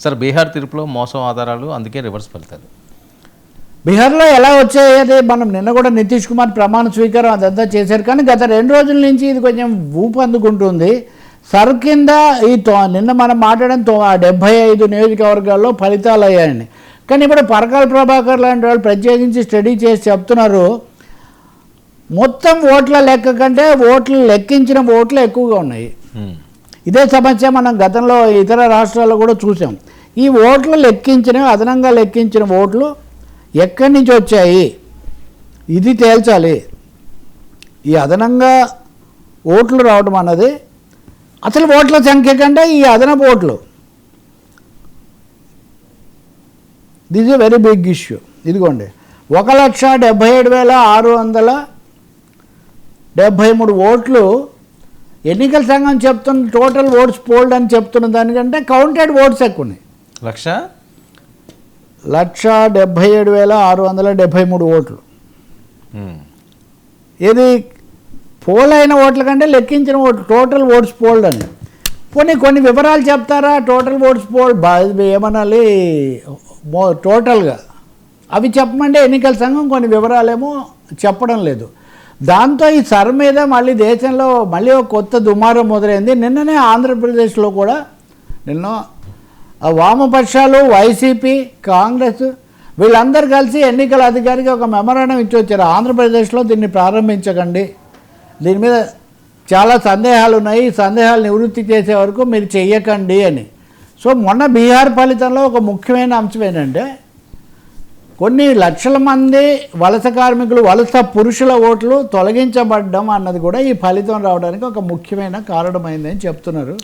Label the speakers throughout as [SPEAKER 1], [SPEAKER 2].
[SPEAKER 1] Sir Bihar తీర్పులో మోసం ఆధారాలు అందుకే రివర్స్ ఫలితాలు
[SPEAKER 2] బీహార్లో ఎలా వచ్చాయది మనం నిన్న కూడా నితీష్ కుమార్ ప్రమాణ స్వీకారం అదంతా చేశారు. కానీ గత రెండు రోజుల నుంచి ఇది కొంచెం ఊపు అందుకుంటుంది. సర్ కింద ఈ తొ- నిన్న మనం మాట్లాడిన తొ- డెబ్బై ఐదు నియోజకవర్గాల్లో ఫలితాలు అయ్యాయండి. కానీ ఇప్పుడు పరకాల ప్రభాకర్ లాంటి వాళ్ళు ప్రత్యేకించి స్టడీ చేసి చెప్తున్నారు. మొత్తం ఓట్ల లెక్క కంటే ఓట్లు లెక్కించిన ఓట్లు ఎక్కువగా ఉన్నాయి. ఇదే సమస్య మనం గతంలో ఇతర రాష్ట్రాల్లో కూడా చూసాం. ఈ ఓట్లు లెక్కించిన అదనంగా లెక్కించిన ఓట్లు ఎక్కడి నుంచి వచ్చాయి? ఇది తేల్చాలి. ఈ అదనంగా ఓట్లు రావడం అన్నది అసలు ఓట్ల సంఖ్య కంటే ఈ అదనపు ఓట్లు. This a very big issue ఇదిగోండి. ఒక లక్ష డెబ్భై ఏడు వేల ఆరు వందల డెబ్భై మూడు ఓట్లు ఎన్నికల సంఘం చెప్తున్న టోటల్ ఓట్స్ పోల్డ్ అని చెప్తున్న దానికంటే కౌంటెడ్ ఓట్స్ ఎక్కువ ఉన్నాయి
[SPEAKER 1] లక్ష?
[SPEAKER 2] లక్ష డెబ్భై ఏడు వేల ఆరు వందల డెబ్భై మూడు ఓట్లు. ఇది పోల్ అయిన ఓట్ల కంటే లెక్కించిన ఓట్లు టోటల్ ఓట్స్ పోల్డ్ అని. పోనీ కొన్ని వివరాలు చెప్తారా? టోటల్ ఓట్స్ పోల్ ఏమనాలి? టోటల్గా. అవి చెప్పమంటే ఎన్నికల సంఘం కొన్ని వివరాలేమో చెప్పడం లేదు. దాంతో ఈ సర్ మీద మళ్ళీ దేశంలో మళ్ళీ ఒక కొత్త దుమారం మొదలైంది. నిన్ననే ఆంధ్రప్రదేశ్లో కూడా నిన్న వామపక్షాలు వైసీపీ కాంగ్రెస్ వీళ్ళందరూ కలిసి ఎన్నికల అధికారికి ఒక మెమరాండం ఇచ్చి వచ్చారు. ఆంధ్రప్రదేశ్లో దీన్ని ప్రారంభించకండి. దీని మీద చాలా సందేహాలు ఉన్నాయి. ఈ సందేహాలు నివృత్తి చేసే వరకు మీరు చెయ్యకండి అని. సో మొన్న బీహార్ ఫలితంలో ఒక ముఖ్యమైన అంశం ఏంటంటే కొన్ని లక్షల మంది వలస కార్మికులు వలస పురుషుల ఓట్లు తొలగించబడ్డం అన్నది కూడా ఈ ఫలితం రావడానికి ఒక ముఖ్యమైన కారణమైందని చెప్తున్నారు.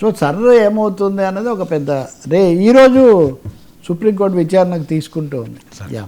[SPEAKER 2] సో సర్ర ఏమవుతుంది అన్నది ఒక పెద్ద రే ఈరోజు సుప్రీంకోర్టు విచారణకు తీసుకుంటూ ఉంది. యా.